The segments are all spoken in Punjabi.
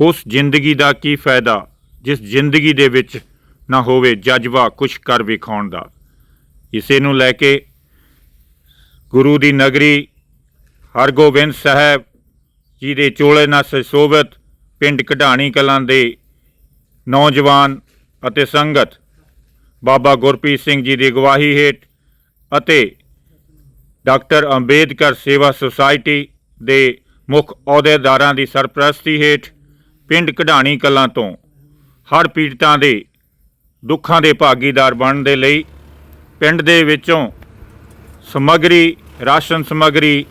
ਉਸ ਜ਼ਿੰਦਗੀ ਦਾ ਕੀ ਫਾਇਦਾ, ਜਿਸ ਜ਼ਿੰਦਗੀ ਦੇ ਵਿੱਚ ਨਾ ਹੋਵੇ ਜਜ਼ਬਾ ਕੁਛ ਕਰ ਵਿਖਾਉਣ ਦਾ। ਇਸੇ ਨੂੰ ਲੈ ਕੇ ਗੁਰੂ ਦੀ ਨਗਰੀ ਹਰਗੋਬਿੰਦ ਸਾਹਿਬ ਜੀ ਦੇ ਚੋਲੇ ਨਾਲ ਸੁਸ਼ੋਭਿਤ ਪਿੰਡ ਕਢਾਣੀ ਕਲਾਂ ਦੇ ਨੌਜਵਾਨ ਅਤੇ ਸੰਗਤ, ਬਾਬਾ ਗੁਰਪ੍ਰੀਤ ਸਿੰਘ ਜੀ ਦੀ ਅਗਵਾਈ ਹੇਠ ਅਤੇ ਡਾਕਟਰ ਅੰਬੇਦਕਰ ਸੇਵਾ ਸੁਸਾਇਟੀ ਦੇ ਮੁੱਖ ਅਹੁਦੇਦਾਰਾਂ ਦੀ ਸਰਪ੍ਰਸਤੀ ਹੇਠ ਪਿੰਡ ਕਢਾਣੀ ਕਲਾਂ ਤੋਂ ਹੜ੍ਹ ਪੀੜਤਾਂ ਦੇ ਦੁੱਖਾਂ ਦੇ ਭਾਗੀਦਾਰ ਬਣਨ ਦੇ ਲਈ ਪਿੰਡ ਦੇ ਵਿੱਚੋਂ ਸਮੱਗਰੀ, ਰਾਸ਼ਨ ਸਮੱਗਰੀ,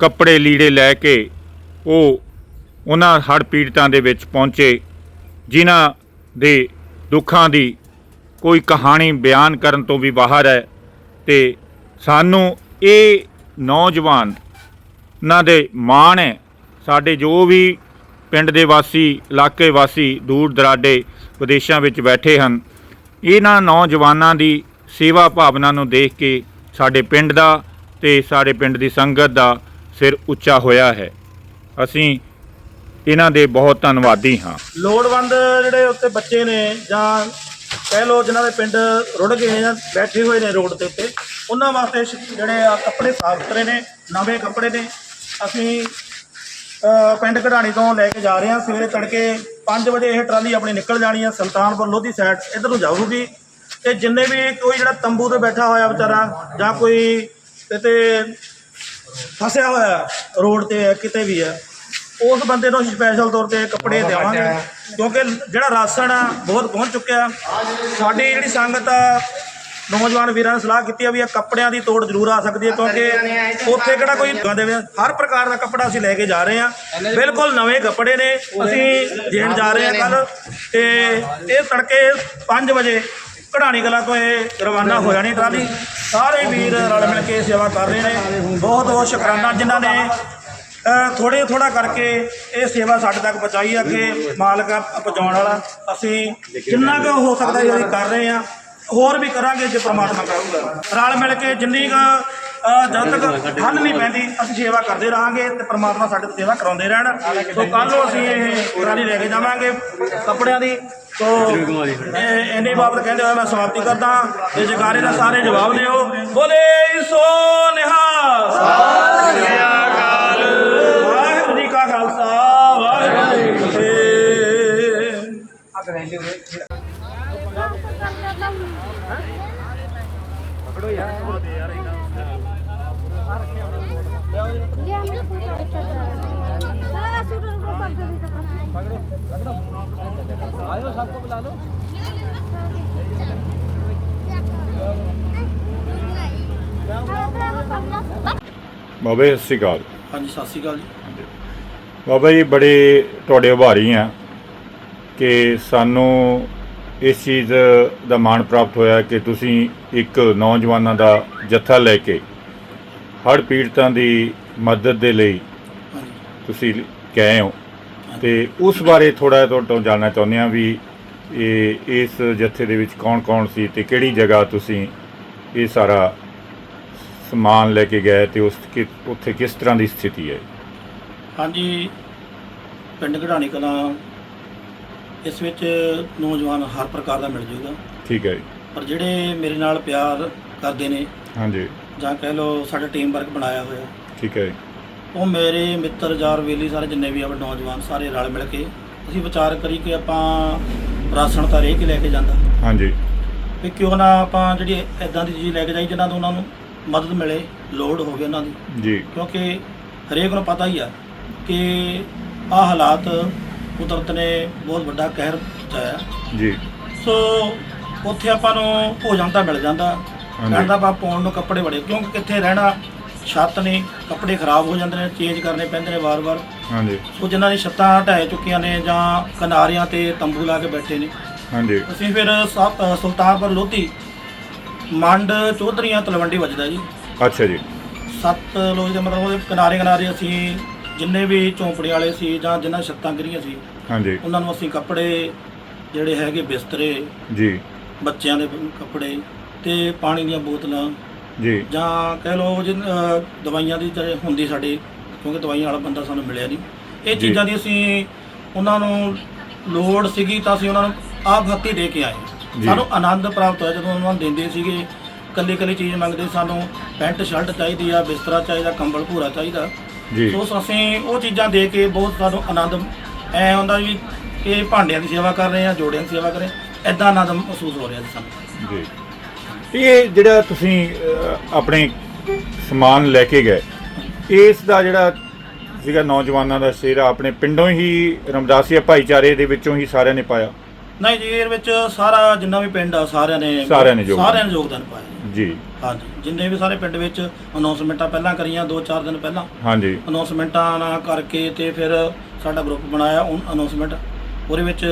ਕੱਪੜੇ ਲੀੜੇ ਲੈ ਕੇ ਉਹ ਉਹਨਾਂ ਹੜ੍ਹ ਪੀੜਤਾਂ ਦੇ ਵਿੱਚ ਪਹੁੰਚੇ, ਜਿਨ੍ਹਾਂ ਦੇ ਦੁੱਖਾਂ ਦੀ ਕੋਈ ਕਹਾਣੀ ਬਿਆਨ ਕਰਨ ਤੋਂ ਵੀ ਬਾਹਰ ਹੈ ਤੇ ਸਾਨੂੰ ਇਹ ਨੌਜਵਾਨ ਨਾ ਦੇ ਮਾਣ ਹੈ, ਸਾਡੇ ਜੋ ਵੀ ਪਿੰਡ ਦੇ ਵਾਸੀ, ਇਲਾਕੇ ਵਾਸੀ, ਦੂਰ ਦਰਾਡੇ ਵਿਦੇਸ਼ਾਂ ਵਿੱਚ ਬੈਠੇ ਹਨ। ਇਹਨਾਂ ਨੌਜਵਾਨਾਂ ਦੀ ਸੇਵਾ ਭਾਵਨਾ ਨੂੰ ਦੇਖ ਕੇ ਸਾਡੇ ਪਿੰਡ ਦਾ ਤੇ ਸਾਡੇ ਪਿੰਡ ਦੀ ਸੰਗਤ ਦਾ ਸਿਰ ਉੱਚਾ ਹੋਇਆ ਹੈ। ਅਸੀਂ ਇਹਨਾਂ ਦੇ ਬਹੁਤ ਧੰਨਵਾਦੀ ਹਾਂ। ਲੋੜਵੰਦ ਜਿਹੜੇ ਉੱਤੇ ਬੱਚੇ ਨੇ ਜਾਂ ਕਹਿ ਲੋ ਜਿਨ੍ਹਾਂ ਦੇ ਪਿੰਡ ਰੁੜ ਗਏ ਨੇ ਜਾਂ ਬੈਠੇ ਹੋਏ ਨੇ ਰੋਡ ਦੇ ਉੱਤੇ, ਉਹਨਾਂ ਵਾਸਤੇ ਜਿਹੜੇ ਆ ਕੱਪੜੇ ਸਾਫ਼ ਸੁਥਰੇ ਨੇ, ਨਵੇਂ ਕੱਪੜੇ ਨੇ। ਅਸੀਂ ਪਿੰਡ ਕਢਾਣੀ ਤੋਂ ਲੈ ਕੇ ਜਾ ਰਹੇ ਹਾਂ। ਸਵੇਰੇ ਤੜਕੇ 5 ਵਜੇ ਇਹ ਟਰਾਲੀ ਆਪਣੀ ਨਿਕਲ ਜਾਣੀ ਹੈ ਸੁਲਤਾਨਪੁਰ ਲੋਧੀ ਸਾਈਡ ਇੱਧਰ ਨੂੰ ਜਾਊਗੀ। ਤੇ ਜਿੰਨੇ ਵੀ ਕੋਈ ਜਿਹੜਾ ਤੰਬੂ ਤੇ ਬੈਠਾ ਹੋਇਆ ਵਿਚਾਰਾ ਜਾਂ ਕੋਈ ਕਿਤੇ ਫਸਿਆ ਹੋਇਆ ਰੋਡ ਤੇ ਹੈ ਕਿਤੇ ਵੀ ਹੈ ਉਸ ਬੰਦੇ ਨੂੰ ਸਪੈਸ਼ਲ ਤੌਰ ਤੇ ਕੱਪੜੇ ਦੇਵਾਂਗੇ। ਕਿਉਂਕਿ ਜਿਹੜਾ ਰਾਸ਼ਨ ਆ ਬਹੁਤ ਪਹੁੰਚ ਚੁੱਕਿਆ। ਸਾਡੀ ਜਿਹੜੀ ਸੰਗਤ ਆ ਨੌਜਵਾਨ ਵੀਰਾਂ ਨੇ ਸਲਾਹ ਕੀਤੀ ਆ ਵੀ ਇਹ ਕੱਪੜਿਆਂ ਦੀ ਤੋੜ ਜ਼ਰੂਰ ਆ ਸਕਦੀ ਹੈ ਕਿਉਂਕਿ ਉੱਥੇ ਕਿਹੜਾ ਕੋਈ ਦੇਵੇ ਹਰ ਪ੍ਰਕਾਰ ਦਾ ਕੱਪੜਾ ਅਸੀਂ ਲੈ ਕੇ ਜਾ ਰਹੇ ਹਾਂ। ਬਿਲਕੁਲ ਨਵੇਂ ਕੱਪੜੇ ਨੇ ਅਸੀਂ ਦੇਣ ਜਾ ਰਹੇ ਹਾਂ ਕੱਲ ਤੇ ਇਹ ਤੜਕੇ 5 ਵਜੇ ਕਢਾਣੀ ਕਲਾ ਤੋਂ ਇਹ ਰਵਾਨਾ ਹੋ ਜਾਣੀ ਟਰਾਲੀ। ਸਾਰੇ ਵੀਰ ਰਲ ਮਿਲ ਕੇ ਸੇਵਾ ਕਰ ਰਹੇ ਨੇ। ਬਹੁਤ ਬਹੁਤ ਸ਼ੁਕਰਾਨਾ ਜਿਨ੍ਹਾਂ ਨੇ ਥੋੜੇ ਥੋੜਾ ਕਰਕੇ ਇਹ ਸੇਵਾ ਸਾਡੇ ਤੱਕ ਪਹੁੰਚਾਈ ਆ ਕਿ ਮਾਲਕ ਆ ਪਹੁੰਚਾਉਣ ਵਾਲਾ। ਅਸੀਂ ਜਿੰਨਾ ਕੁ ਹੋ ਸਕਦਾ ਅਸੀਂ ਕਰ ਰਹੇ ਆ ਹੋਰ ਵੀ ਕਰਾਂਗੇ ਜੇ ਪ੍ਰਮਾਤਮਾ ਕਰੂਗਾ। ਰਲ ਮਿਲ ਕੇ ਜਿੰਨੀ ਕੁ ਜਦ ਤੱਕ ਠੰਡ ਨਹੀਂ ਪੈਂਦੀ ਅਸੀਂ ਸੇਵਾ ਕਰਦੇ ਰਹਾਂਗੇ ਤੇ ਪ੍ਰਮਾਤਮਾ ਸਾਡੇ ਤੋਂ ਸੇਵਾ ਕਰਾਉਂਦੇ ਰਹਿਣ। ਸੋ ਕੱਲ ਨੂੰ ਅਸੀਂ ਇਹ ਟਰਾਲੀ ਲੈ ਕੇ ਜਾਵਾਂਗੇ ਕੱਪੜਿਆਂ ਦੀ। ਸੋ ਇਹ ਇੰਨੇ ਬਾਬਤ ਕਹਿੰਦੇ ਹੋਏ ਮੈਂ ਸਮਾਪਤੀ ਕਰਦਾ। ਤੇ ਜਗਾਰੇ ਦਾ ਸਾਰੇ ਜਵਾਬ ਦਿਓ। ਬੋਲੇ ਸੋ ਨਿਹਾਲ। ਆਇਓ ਸਭ ਕੋ ਬੁਲਾ ਲਓ ਬਾਬਾ ਜੀ ਸਤਿ ਸ਼੍ਰੀ ਅਕਾਲ। ਹਾਂਜੀ ਸਤਿ ਸ਼੍ਰੀ ਅਕਾਲ ਜੀ। ਬਾਬਾ ਜੀ ਬੜੇ ਤੁਹਾਡੇ ਆਭਾਰੀ ਆ ਕਿ ਸਾਨੂੰ ਇਸ ਚੀਜ਼ ਦਾ ਮਾਣ ਪ੍ਰਾਪਤ ਹੋਇਆ ਕਿ ਤੁਸੀਂ ਇੱਕ ਨੌਜਵਾਨਾਂ ਦਾ ਜੱਥਾ ਲੈ ਕੇ ਹੜ੍ਹ ਪੀੜਤਾਂ ਦੀ ਮਦਦ ਦੇ ਲਈ ਤੁਸੀਂ ਗਏ ਹੋ। ਤੇ ਉਸ ਬਾਰੇ ਥੋੜਾ ਤੁਹਾਡੇ ਤੋਂ ਜਾਣਨਾ ਚਾਹੁੰਦੇ ਹਾਂ ਵੀ ਇਹ ਇਸ ਜੱਥੇ ਦੇ ਵਿੱਚ ਕੌਣ-ਕੌਣ ਸੀ ਤੇ ਕਿਹੜੀ ਜਗ੍ਹਾ ਤੁਸੀਂ ਇਹ ਸਾਰਾ ਸਮਾਨ ਲੈ ਕੇ ਗਏ ਤੇ ਉਸ ਕਿ ਉੱਥੇ ਕਿਸ ਤਰ੍ਹਾਂ ਦੀ ਸਥਿਤੀ ਹੈ? ਹਾਂਜੀ। ਪਿੰਡ ਘੜਾਣੀ ਕਲਾਂ ਇਸ ਵਿੱਚ ਨੌਜਵਾਨ ਹਰ ਪ੍ਰਕਾਰ ਦਾ ਮਿਲ ਜੂਗਾ। ਠੀਕ ਹੈ ਜੀ। ਪਰ ਜਿਹੜੇ ਮੇਰੇ ਨਾਲ ਪਿਆਰ ਕਰਦੇ ਨੇ ਹਾਂਜੀ। ਜਾਂ ਕਹਿ ਲਓ ਸਾਡਾ ਟੀਮ ਵਰਕ ਬਣਾਇਆ ਹੋਇਆ ਠੀਕ ਹੈ ਜੀ। ਉਹ ਮੇਰੇ ਮਿੱਤਰ ਯਾਰ ਵੇਲੀ ਸਾਰੇ ਜਿੰਨੇ ਵੀ ਆ ਨੌਜਵਾਨ ਸਾਰੇ ਰਲ ਮਿਲ ਕੇ ਅਸੀਂ ਵਿਚਾਰ ਕਰੀ ਕਿ ਆਪਾਂ ਰਾਸ਼ਨ ਤਾਂ ਰੇਹ ਕੇ ਲੈ ਕੇ ਜਾਂਦਾ। ਹਾਂਜੀ। ਵੀ ਕਿਉਂ ਨਾ ਆਪਾਂ ਜਿਹੜੀ ਇਦਾਂ ਦੀ ਚੀਜ਼ ਲੈ ਕੇ ਜਾਈ ਜਿਨ੍ਹਾਂ ਤੋਂ ਉਹਨਾਂ ਨੂੰ ਮਦਦ ਮਿਲੇ ਲੋੜ ਹੋਵੇ ਉਹਨਾਂ ਦੀ। ਜੀ। ਕਿਉਂਕਿ ਹਰੇਕ ਨੂੰ ਪਤਾ ਹੀ ਆ ਕਿ ਆਹ ਹਾਲਾਤ ਕੁਦਰਤ ਨੇ ਬਹੁਤ ਵੱਡਾ ਕਹਿਰ ਪਹੁੰਚਾਇਆ ਜੀ। ਸੋ ਉੱਥੇ ਆਪਾਂ ਨੂੰ ਭੋਜਨ ਤਾਂ ਮਿਲ ਜਾਂਦਾ। ਹਾਂਜੀ। ਕਹਿੰਦਾ ਆਪਾਂ ਪਾਉਣ ਨੂੰ ਕੱਪੜੇ ਬੜੇ ਕਿਉਂਕਿ ਕਿੱਥੇ ਰਹਿਣਾ ਛੱਤ ਨਹੀਂ ਕੱਪੜੇ ਖਰਾਬ ਹੋ ਜਾਂਦੇ ਨੇ ਚੇਂਜ ਕਰਨੇ ਪੈਂਦੇ ਨੇ ਵਾਰ-ਵਾਰ। ਹਾਂਜੀ। ਸੋ ਜਿਨ੍ਹਾਂ ਦੀ ਛੱਤਾਂ ਢਹਿ ਚੁੱਕੀਆਂ ਨੇ ਜਾਂ ਕਿਨਾਰਿਆਂ ਤੇ ਤੰਬੂ ਲਾ ਕੇ ਬੈਠੇ ਨੇ। ਹਾਂਜੀ। ਅਸੀਂ ਫਿਰ ਸਾ- ਅ, ਸੁਲਤਾਨਪੁਰ ਲੋਧੀ ਮੰਡ ਚੌਧਰੀਆਂ ਤਲਵੰਡੀ ਵੱਜਦਾ ਜੀ। ਅੱਛਾ ਜੀ। ਸੱਤ ਲੋਕ ਦੇ ਮਤਲਬ ਉਹਦੇ ਕਿਨਾਰੇ ਕਿਨਾਰੇ ਅਸੀਂ ਜਿੰਨੇ ਵੀ ਝੌਂਪੜੀ ਵਾਲੇ ਸੀ ਜਾਂ ਜਿਨ੍ਹਾਂ ਛੱਤਾਂ ਗਿਰੀਆਂ ਸੀ ਹਾਂਜੀ। ਉਹਨਾਂ ਨੂੰ ਅਸੀਂ ਕੱਪੜੇ ਜਿਹੜੇ ਹੈਗੇ ਬਿਸਤਰੇ ਜੀ। ਬੱਚਿਆਂ ਦੇ ਕੱਪੜੇ ਤੇ ਪਾਣੀ ਦੀਆਂ ਬੋਤਲਾਂ ਜੀ। ਜਾਂ ਕਹਿ ਲਓ ਜਿਨ ਅ, ਦਵਾਈਆਂ ਦੀ ਜਿਹੜੇ ਹੁੰਦੀ ਸਾਡੇ ਕਿਉਂਕਿ ਦਵਾਈਆਂ ਵਾਲਾ ਬੰਦਾ ਸਾਨੂੰ ਮਿਲਿਆ ਨਹੀਂ। ਇਹ ਜੀ। ਚੀਜ਼ਾਂ ਦੀ ਅਸੀਂ ਉਹਨਾਂ ਨੂੰ ਲੋੜ ਸੀਗੀ ਤਾਂ ਅਸੀਂ ਉਹਨਾਂ ਨੂੰ ਆਪ ਹੱਥੀਂ ਦੇ ਕੇ ਆਏ। ਜੀ। ਸਾਨੂੰ ਆਨੰਦ ਪ੍ਰਾਪਤ ਹੋਇਆ ਜਦੋਂ ਉਹਨਾਂ ਨੂੰ ਦਿੰਦੇ ਸੀਗੇ। ਕੱਲੀ ਕੱਲੀ ਚੀਜ਼ ਮੰਗਦੇ ਸਾਨੂੰ ਪੈਂਟ ਸ਼ਰਟ ਚਾਹੀਦੀ ਆ ਬਿਸਤਰਾ ਚਾਹੀਦਾ ਕੰਬਲ ਭੂਰਾ ਚਾਹੀਦਾ। ਜੀ। ਸੋ ਅਸੀਂ ਉਹ ਚੀਜ਼ਾਂ ਦੇ ਕੇ ਬਹੁਤ ਸਾਨੂੰ ਆਨੰਦ ਐ ਹੁੰਦਾ ਵੀ ਕਿ ਭਾਂਡਿਆਂ ਦੀ ਸੇਵਾ ਕਰ ਰਹੇ ਆ ਜੋੜਿਆਂ ਦੀ ਸੇਵਾ ਕਰ ਰਹੇ ਐਦਾਂ ਆਨੰਦ ਮਹਿਸੂਸ ਹੋ ਰਿਹਾ ਸਾਨੂੰ। ਜੀ। ਇਹ ਜਿਹੜਾ ਤੁਸੀਂ ਅਹ, ਆਪਣੇ ਸਮਾਨ ਲੈ ਕੇ ਗਏ ਇਸ ਦਾ ਜਿਹੜਾ ਸੀਗਾ ਨੌਜਵਾਨਾਂ ਦਾ ਸ਼ੇਰਾ ਆਪਣੇ ਪਿੰਡੋਂ ਹੀ ਰਮਦਾਸੀਆ ਭਾਈਚਾਰੇ ਦੇ ਵਿੱਚੋਂ ਹੀ ਸਾਰਿਆਂ ਨੇ ਪਾਇਆ? ਨਹੀਂ ਜੀ ਇਹਦੇ ਵਿੱਚ ਸਾਰਾ ਜਿੰਨਾ ਵੀ ਪਿੰਡ ਆ ਸਾਰਿਆਂ ਨੇ ਸਾਰਿਆਂ ਨੇ ਯੋਗਦਾਨ। ਸਾਰਿਆਂ ਨੇ ਯੋਗਦਾਨ ਪਾਇਆ। ਜੀ। ਹਾਂਜੀ। ਜਿੰਨੇ ਵੀ ਸਾਰੇ ਪਿੰਡ ਵਿੱਚ ਅਨਾਉਂਸਮੈਂਟਾਂ ਪਹਿਲਾਂ ਕਰੀਆਂ 2-4 ਦਿਨ ਪਹਿਲਾਂ। ਹਾਂਜੀ। ਅਨਾਉਂਸਮੈਂਟਾਂ ਨਾ ਕਰਕੇ ਤੇ ਫਿਰ ਸਾਡਾ ਗਰੁੱਪ ਬਣਾਇਆ ਉਹ ਅਨਾਉਂਸਮੈਂਟ ਉਹਦੇ ਵਿੱਚ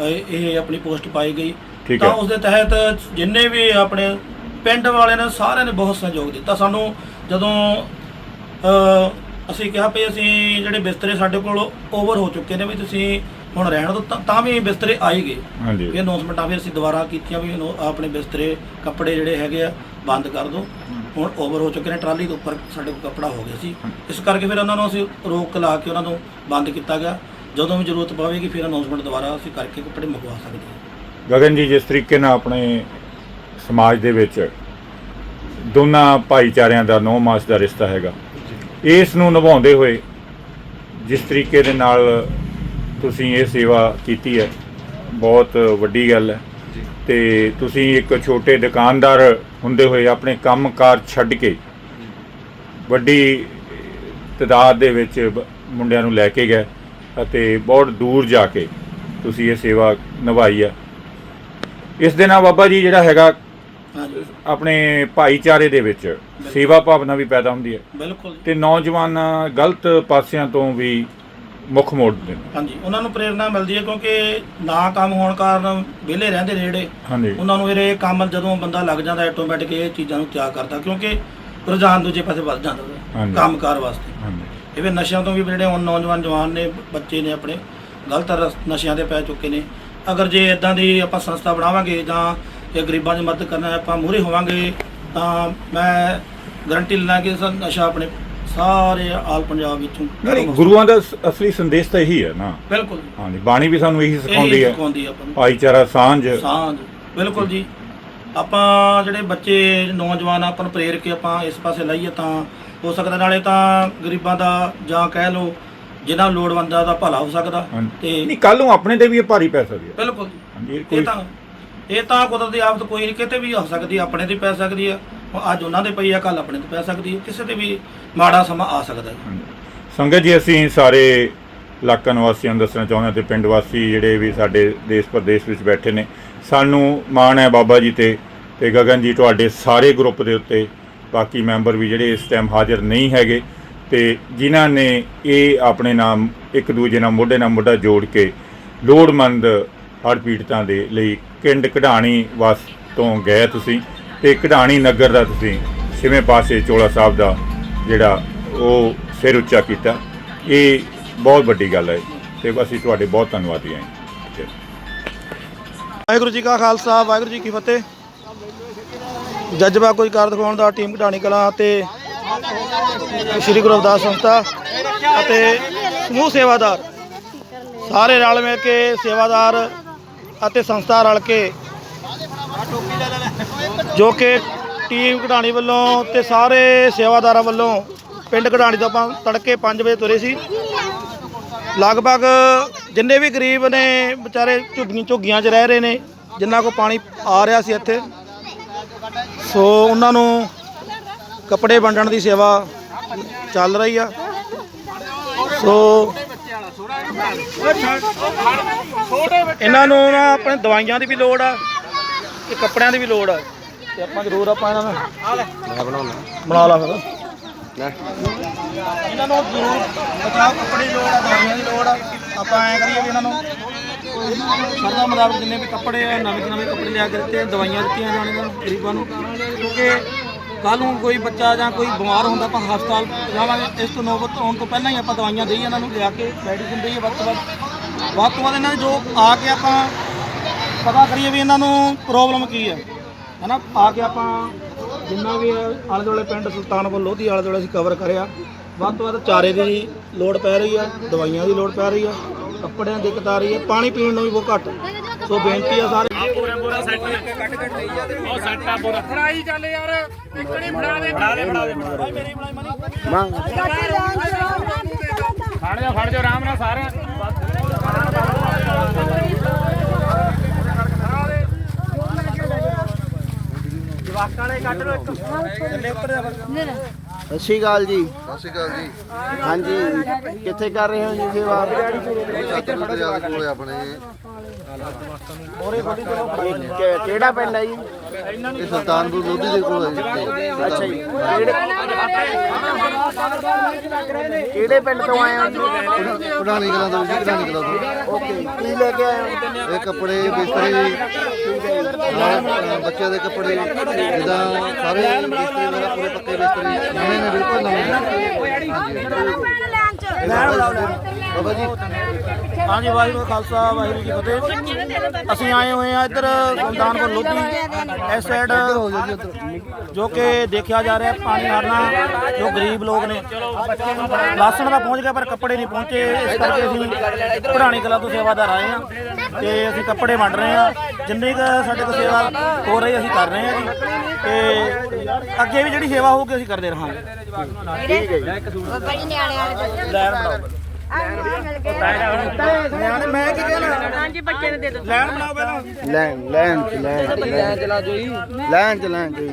ਇਹ ਇਹ ਆਪਣੀ ਪੋਸਟ ਪਾਈ ਗਈ। ਠੀਕ ਤਾਂ ਹੈ। ਉਸ ਦੇ ਤਹਿਤ ਜਿੰਨੇ ਵੀ ਆਪਣੇ ਪਿੰਡ ਵਾਲਿਆਂ ਨੇ ਸਾਰਿਆਂ ਨੇ ਬਹੁਤ ਸਹਿਯੋਗ ਦਿੱਤਾ। ਸਾਨੂੰ ਜਦੋਂ ਅ, ਅਸੀਂ ਕਿਹਾ ਵੀ ਅਸੀਂ ਜਿਹੜੇ ਬਿਸਤਰੇ ਸਾਡੇ ਕੋਲ ਓਵਰ ਹੋ ਚੁੱਕੇ ਨੇ ਵੀ ਤੁਸੀਂ ਹੁਣ ਰਹਿਣ ਤਾਂ- ਤਾਂ ਵੀ ਬਿਸਤਰੇ ਆਏ ਗਏ। ਹਾਂਜੀ। ਫਿਰ ਅਨਾਉਂਸਮੈਂਟਾਂ ਫਿਰ ਅਸੀਂ ਦੁਬਾਰਾ ਕੀਤੀਆਂ ਵੀ ਇਹਨੂੰ ਆਪਣੇ ਬਿਸਤਰੇ ਕੱਪੜੇ ਜਿਹੜੇ ਹੈਗੇ ਆ ਬੰਦ ਕਰ ਦਿਓ ਹੁਣ ਓਵਰ ਹੋ ਚੁੱਕੇ ਨੇ ਟਰਾਲੀ ਦੇ ਉੱਪਰ ਸਾਡੇ ਕੋਲ ਕੱਪੜਾ ਹੋ ਗਿਆ ਸੀ। ਇਸ ਕਰਕੇ ਫਿਰ ਉਹਨਾਂ ਨੂੰ ਅਸੀਂ ਰੋਕ ਲਾ ਕੇ ਉਹਨਾਂ ਨੂੰ ਬੰਦ ਕੀਤਾ ਗਿਆ। ਜਦੋਂ ਵੀ ਜ਼ਰੂਰਤ ਪਵੇਗੀ ਫਿਰ ਅਨਾਉਂਸਮੈਂਟ ਦੁਬਾਰਾ ਅਸੀਂ ਕਰਕੇ ਕੱਪੜੇ ਮੰਗਵਾ ਸਕਦੇ ਹਾਂ। ਗਗਨ ਜੀ ਜਿਸ ਤਰੀਕੇ ਨਾਲ ਆਪਣੇ ਸਮਾਜ ਦੇ ਵਿੱਚ ਦੋਨਾਂ ਭਾਈਚਾਰਿਆਂ ਦਾ ਨੌ ਮਾਸ ਦਾ ਰਿਸ਼ਤਾ ਹੈਗਾ ਇਸ ਨੂੰ ਨਿਭਾਉਂਦੇ ਹੋਏ ਜਿਸ ਤਰੀਕੇ ਦੇ ਨਾਲ ਤੁਸੀਂ ਇਹ ਸੇਵਾ ਕੀਤੀ ਹੈ। ਬਹੁਤ ਵੱਡੀ ਗੱਲ ਹੈ। ਤੇ ਤੁਸੀਂ ਇੱਕ ਛੋਟੇ ਦੁਕਾਨਦਾਰ ਹੁੰਦੇ ਹੋਏ ਆਪਣੇ ਕੰਮਕਾਰ ਛੱਡ ਕੇ ਵੱਡੀ ਤਦਾਦ ਦੇ ਵਿੱਚ ਮੁੰਡਿਆਂ ਨੂੰ ਲੈ ਕੇ ਗਏ ਅਤੇ ਬਹੁਤ ਦੂਰ ਜਾ ਕੇ ਤੁਸੀਂ ਇਹ ਸੇਵਾ ਨਿਭਾਈ ਹੈ। ਇਸ ਦੇ ਨਾਲ ਬਾਬਾ ਜੀ ਜਿਹੜਾ ਹੈਗਾ ਆਪਣੇ ਭਾਈਚਾਰੇ ਦੇ ਵਿੱਚ ਸੇਵਾ ਭਾਵਨਾ ਵੀ ਪੈਦਾ ਹੁੰਦੀ ਹੈ। ਬਿਲਕੁਲ। ਤੇ ਨੌਜਵਾਨ ਗਲਤ ਪਾਸਿਆਂ ਤੋਂ ਵੀ ਮੁੱਖ ਮੋੜਦੇ ਨੇ ਹਾਂਜੀ ਉਹਨਾਂ ਨੂੰ ਪ੍ਰੇਰਣਾ ਮਿਲਦੀ ਹੈ ਕਿਉਂਕਿ ਨਾ ਕੰਮ ਹੋਣ ਕਾਰਨ ਵਿਹਲੇ ਰਹਿੰਦੇ ਨੇ ਜਿਹੜੇ। ਹਾਂਜੀ। ਉਹਨਾਂ ਨੂੰ ਫਿਰ ਇਹ ਕੰਮ ਜਦੋਂ ਬੰਦਾ ਲੱਗ ਜਾਂਦਾ ਆਟੋਮੈਟਿਕ ਇਹ ਚੀਜ਼ਾਂ ਨੂੰ ਤਿਆਗ ਕਰਦਾ ਕਿਉਂਕਿ ਰੁਝਾਨ ਦੂਜੇ ਪਾਸੇ ਵੱਧ ਜਾਂਦਾ ਹਾਂਜੀ। ਕੰਮਕਾਰ ਵਾਸਤੇ। ਹਾਂਜੀ। ਇਹ ਵੀ ਨਸ਼ਿਆਂ ਤੋਂ ਵੀ ਜਿਹੜੇ ਹੁਣ ਨੌਜਵਾਨ ਜਵਾਨ ਨੇ ਬੱਚੇ ਨੇ ਆਪਣੇ ਗਲਤ ਰਸ- ਨਸ਼ਿਆਂ ਦੇ ਪੈ ਚੁੱਕੇ ਨੇ। ਅਗਰ ਜੇ ਇਦਾਂ ਦੀ ਆਪਾਂ ਸੰਸਥਾ ਬਣਾਵਾਂਗੇ ਜਾਂ ਇਹ ਗਰੀਬਾਂ ਦੀ ਮਦਦ ਕਰਨਾ ਆਪਾਂ ਮੂਹਰੇ ਹੋਵਾਂਗੇ ਤਾਂ ਮੈਂ ਗਰੰਟੀ ਲੈਣਾ ਕਿ ਸਾ- ਨਸ਼ਾ ਆਪਣੇ ਸਾਰੇ ਆਲ ਪੰਜਾਬ ਵਿੱਚੋਂ ਨਹੀਂ ਗੁਰੂਆਂ ਦਾ ਅਸਲੀ ਸੰਦੇਸ਼ ਤਾਂ ਇਹੀ ਹੈ ਨਾ। ਬਿਲਕੁਲ ਹਾਂਜੀ ਬਾਣੀ ਵੀ ਸਾਨੂੰ ਇਹੀ ਸਿਖਾਉਂਦੀ ਹੈ। ਸਿਖਾਉਂਦੀ ਆ ਆਪਾਂ ਨੂੰ। ਭਾਈਚਾਰਾ ਸਾਂਝ। ਸਾਂਝ ਬਿਲਕੁਲ ਜੀ। ਆਪਾਂ ਜਿਹੜੇ ਬੱਚੇ ਨੌਜਵਾਨ ਆਪਾਂ ਨੂੰ ਪ੍ਰੇਰ ਕੇ ਆਪਾਂ ਇਸ ਪਾਸੇ ਲਾਈਏ ਤਾਂ ਹੋ ਸਕਦਾ ਨਾਲੇ ਤਾਂ ਗਰੀਬਾਂ ਦਾ ਜਾਂ ਕਹਿ ਲਓ ਜਿਨ੍ਹਾਂ ਲੋੜਵੰਦਾਂ ਦਾ ਭਲਾ ਹੋ ਸਕਦਾ ਹਾਂਜੀ। ਤੇ ਨਹੀਂ ਕੱਲ ਨੂੰ ਆਪਣੇ ਤੇ ਵੀ ਇਹ ਭਾਰੀ ਪੈ ਸਕਦੀ ਹੈ। ਬਿਲਕੁਲ ਜੀ। ਹਾਂਜੀ ਇਹ ਇਹ ਕੋਈ ਤਾਂ ਇਹ ਤਾਂ ਕੁਦਰਤੀ ਆਫਤ ਕੋਈ ਨਹੀਂ ਕਿਤੇ ਵੀ ਹੋ ਸਕਦੀ ਆਪਣੇ ਤੇ ਪੈ ਸਕਦੀ ਆ ਅੱਜ ਉਹਨਾਂ ਦੇ ਪਈ ਆ ਕੱਲ ਆਪਣੇ ਤੇ ਪੈ ਸਕਦੀ ਹੈ। ਕਿਸੇ ਤੇ ਵੀ ਮਾੜਾ ਸਮਾਂ ਆ ਸਕਦਾ ਹੈ ਸੰਗਤ ਜੀ, ਅਸੀਂ ਸਾਰੇ ਇਲਾਕਾ ਨਿਵਾਸੀਆਂ ਨੂੰ ਦੱਸਣਾ ਚਾਹੁੰਦੇ ਹਾਂ ਤੇ ਪਿੰਡ ਵਾਸੀ ਜਿਹੜੇ ਵੀ ਸਾਡੇ ਦੇਸ਼ ਪ੍ਰਦੇਸ਼ ਵਿੱਚ ਬੈਠੇ ਨੇ, ਸਾਨੂੰ ਮਾਣ ਹੈ ਬਾਬਾ ਜੀ ਤੇ ਤੇ ਗਗਨ ਜੀ ਤੁਹਾਡੇ ਸਾਰੇ ਗਰੁੱਪ ਦੇ ਉੱਤੇ। ਬਾਕੀ ਮੈਂਬਰ ਵੀ ਜਿਹੜੇ ਇਸ ਟਾਈਮ ਹਾਜ਼ਰ ਨਹੀਂ ਹੈਗੇ, ਤੇ ਜਿਨ੍ਹਾਂ ਨੇ ਇਹ ਆਪਣੇ ਨਾਮ ਇੱਕ ਦੂਜੇ ਨਾਲ ਮੋਢੇ ਨਾਲ ਮੋਢਾ ਜੋੜ ਕੇ ਲੋੜਮੰਦ ਹੜ੍ਹ ਪੀੜਤਾਂ ਦੇ ਲਈ ਕਿੰਡ ਕਢਾਣੀ ਵਾਸ ਤੋਂ ਗਏ ਤੁਸੀਂ। ਤੇ ਕਢਾਣੀ ਨਗਰ ਦਾ ਤੁਸੀਂ ਛੇਵੇਂ ਪਾਸੇ ਚੋਲਾ ਸਾਹਿਬ ਦਾ ਜਿਹੜਾ ਉਹ ਸਿਰ ਉੱਚਾ ਕੀਤਾ। ਇਹ ਬਹੁਤ ਵੱਡੀ ਗੱਲ ਹੈ ਤੇ ਅਸੀਂ ਤੁਹਾਡੇ ਬਹੁਤ ਧੰਨਵਾਦੀ ਹਾਂ ਵਾਹਿਗੁਰੂ ਜੀ ਕਾ ਖਾਲਸਾ, ਵਾਹਿਗੁਰੂ ਜੀ ਕੀ ਫਤਿਹ। ਜਜ਼ਬਾ ਕੋਈ ਕਾਰ ਦਿਖਾਉਣ ਦਾ ਟੀਮ ਘਟਾਣੀ ਕਲਾ ਅਤੇ ਸ੍ਰੀ ਗੁਰੂ ਅਰਦਾਸ ਸੰਸਥਾ ਅਤੇ ਸਮੂਹ ਸੇਵਾਦਾਰ। ਸਾਰੇ ਰਲ ਮਿਲ ਕੇ ਸੇਵਾਦਾਰ ਅਤੇ ਸੰਸਥਾ ਰਲ ਕੇ ਜੋ ਕਿ ਟੀਮ ਕਢਾਣੀ ਵੱਲੋਂ ਤੇ ਸਾਰੇ ਸੇਵਾਦਾਰਾਂ ਵੱਲੋਂ ਪਿੰਡ ਕਢਾਣੀ ਤੋਂ ਆਪਾਂ ਤੜਕੇ 5 ਵਜੇ ਤੁਰੇ ਸੀ। ਲਗਭਗ ਜਿੰਨੇ ਵੀ ਗਰੀਬ ਨੇ, ਵਿਚਾਰੇ ਝੁੱਗੀਆਂ ਝੁੱਗੀਆਂ 'ਚ ਰਹਿ ਰਹੇ ਨੇ ਜਿਨ੍ਹਾਂ ਕੋ ਪਾਣੀ ਆ ਰਿਹਾ ਸੀ ਇੱਥੇ। ਸੋ ਉਹਨਾਂ ਨੂੰ ਕੱਪੜੇ ਵੰਡਣ ਦੀ ਸੇਵਾ ਚੱਲ ਰਹੀ ਆ। ਸੋ ਇਹਨਾਂ ਨੂੰ ਨਾ ਆਪਣੇ ਦਵਾਈਆਂ ਦੀ ਵੀ ਲੋੜ ਆ। ਤੇ ਕੱਪੜਿਆਂ ਦੀ ਵੀ ਲੋੜ ਆ। ਤੇ ਆਪਾਂ ਜ਼ਰੂਰ ਆਪਾਂ ਇਹਨਾਂ ਨੂੰ ਬਣਾ ਲਾ ਫਿਰ। ਇਹਨਾਂ ਨੂੰ ਜ਼ਰੂਰ ਬਚਾਓ ਕੱਪੜੇ ਦੀ ਲੋੜ ਆ ਦਵਾਈਆਂ ਦੀ ਲੋੜ ਆ। ਆਪਾਂ ਐ ਕਰੀਏ ਵੀ ਇਹਨਾਂ ਨੂੰ ਸਰਦਾ ਮੁਤਾਬਕ ਜਿੰਨੇ ਵੀ ਕੱਪੜੇ ਆ ਨਵੇਂ ਤੋਂ ਨਵੇਂ ਕੱਪੜੇ ਲਿਆ ਕੇ ਦਿੱਤੇ ਦਵਾਈਆਂ ਦਿੱਤੀਆਂ ਜਾਣਗੀਆਂ ਗਰੀਬਾਂ ਨੂੰ। ਕਿਉਂਕਿ ਕੱਲ ਨੂੰ ਕੋਈ ਬੱਚਾ ਜਾਂ ਕੋਈ ਬਿਮਾਰ ਹੁੰਦਾ ਆਪਾਂ ਹਸਪਤਾਲ ਜਾਵਾਂਗੇ। ਇਸ ਤੋਂ ਨੌਬਤ ਆਉਣ ਤੋਂ ਪਹਿਲਾਂ ਹੀ ਆਪਾਂ ਦਵਾਈਆਂ ਦੇਈ ਇਹਨਾਂ ਨੂੰ ਲਿਆ ਕੇ ਮੈਡੀਸਿਨ ਦੇਈਏ ਵੱਧ ਤੋਂ ਵੱਧ। ਵੱਧ ਤੋਂ ਵੱਧ ਇਹਨਾਂ ਦੇ ਜੋ ਆ ਕੇ ਆਪਾਂ ਪਤਾ ਕਰੀਏ ਵੀ ਇਹਨਾਂ ਨੂੰ ਪ੍ਰੋਬਲਮ ਕੀ ਹੈ। ਹਨਾ? ਆ ਕੇ ਆਪਾਂ ਜਿੰਨਾ ਵੀ ਆਲੇ ਦੁਆਲੇ ਪਿੰਡ ਸੁਲਤਾਨਪੁਰ ਲੋਧੀ ਆਲੇ ਦੁਆਲੇ ਅਸੀਂ ਕਵਰ ਕਰਿਆ। ਵੱਧ ਤੋਂ ਵੱਧ ਚਾਰੇ ਦੀ ਲੋੜ ਪੈ ਰਹੀ ਆ ਦਵਾਈਆਂ ਦੀ ਲੋੜ ਪੈ ਰਹੀ ਆ ਕੱਪੜਿਆਂ ਦੀ ਦਿੱਕਤ ਆ ਰਹੀ ਹੈ ਪਾਣੀ ਪੀਣ ਨੂੰ ਵੀ ਬਹੁਤ ਘੱਟ। ਸੋ ਬੇਨਤੀ ਆ ਸਾਰੇ। ਵਾਕਾਂ ਵਾਲੇ ਕੱਢ ਲਓ ਇੱਕ। ਲੈਂਪਰ ਦਾ। ਸਤਿ ਸ਼੍ਰੀ ਅਕਾਲ ਜੀ। ਸਤਿ ਸ਼੍ਰੀ ਅਕਾਲ ਜੀ। ਹਾਂਜੀ ਕਿੱਥੇ ਕਰ ਰਹੇ ਹੋ ਜੀ ਸੇਵਾ? ਕੋਲੇ ਆਪਣੇ। ਕਿਹੜਾ ਪਿੰਡ ਹੈ ਜੀ? ਇਹ ਸੁਲਤਾਨਪੁਰ ਲੋਧੀ ਦੇ ਕੋਲ ਹੈ ਜੀ। ਅੱਛਾ ਜੀ। ਕਿਹੜੇ ਕਿਹੜੇ ਪਿੰਡ ਤੋਂ ਆਏ ਹੋ ਪੁਰਾਣੀ ਕਲਾਂ ਤੋਂ ਜੀ ਪੁਰਾਣੀ ਕਲਾਂ ਤੋਂ। ਓਕੇ ਕੀ ਲੈ ਕੇ ਆਏ ਹੋ? ਇਹ ਕੱਪੜੇ ਬਿਸਤਰੇ ਬੱਚਿਆਂ ਦੇ ਕੱਪੜੇ ਜਿੱਦਾਂ ਸਾਰੇ ਬਿਸਤਰੇ ਵਗੈਰਾ ਪੂਰੇ ਪੱਕੇ ਬਿਸਤਰੇ। ਨੇ ਬਿਲਕੁਲ ਨਵੇਂ ਨੇ ਬਾਬਾ ਜੀ। ਹਾਂਜੀ ਵਾਹਿਗੁਰੂ ਜੀ ਖਾਲਸਾ ਵਾਹਿਗੁਰੂ ਜੀ ਫਤਿਹ। ਅਸੀਂ ਆਏ ਹੋਏ ਆ ਇੱਧਰ ਸੁਲਤਾਨਪੁਰ ਲੋਧੀ ਇਸ ਸਾਈਡ ਜੋ ਕਿ ਦੇਖਿਆ ਜਾ ਰਿਹਾ ਪਾਣੀ ਹਰਨਾ ਜੋ ਗਰੀਬ ਲੋਕ ਨੇ। ਰਾਸ਼ਨ ਤਾਂ ਪਹੁੰਚ ਗਿਆ ਪਰ ਕੱਪੜੇ ਨਹੀਂ ਪਹੁੰਚੇ। ਇਸ ਕਰਕੇ ਅਸੀਂ ਪੁਰਾਣੀ ਕਲਾ ਤੋਂ ਸੇਵਾਦਾਰ ਆਏ ਆ ਤੇ ਅਸੀਂ ਕੱਪੜੇ ਵੰਡ ਰਹੇ ਆ ਜਿੰਨੀ ਕੁ ਸਾਡੇ ਕੋਲ ਸੇਵਾ ਹੋ ਰਹੀ ਅਸੀਂ ਕਰ ਰਹੇ ਆ ਜੀ। ਤੇ ਅੱਗੇ ਵੀ ਜਿਹੜੀ ਸੇਵਾ ਹੋਊਗੀ ਅਸੀਂ ਕਰਦੇ ਰਹਾਂਗੇ। ਬੜੀ ਨਿਆਣੇ ਵਾਲੇ। ਬਣਾਓ। ਨਿਆਣੇ ਮੈਂ ਕੀ ਕਹਿਣਾ ਹਾਂਜੀ ਬੱਚੇ ਨੂੰ ਦੇ ਦਿਓ ਲੈਣ ਬਣਾਓ ਪਹਿਲਾਂ ਲੈਣ ਲੈਣ ਚ ਲੈਣ ਲੈਣ ਚਲਾ ਜੋ ਲੈਣ ਚ ਲੈਣ ਚ ਜੀ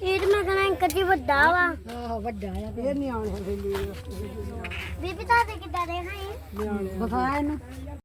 ਇਹ ਮੈਂ ਕਹਣਾ ਅੰਕਲ ਵੱਡਾ ਵਾ ਆਹੋ ਵੱਡਾ ਆ ਫੇਰ ਨਹੀਂ ਆਉਣੇ ਤਾਂ ਕਿੱਦਾਂ ਦੇ ਹਾਂ ਬਖਾ ਇਹਨੂੰ।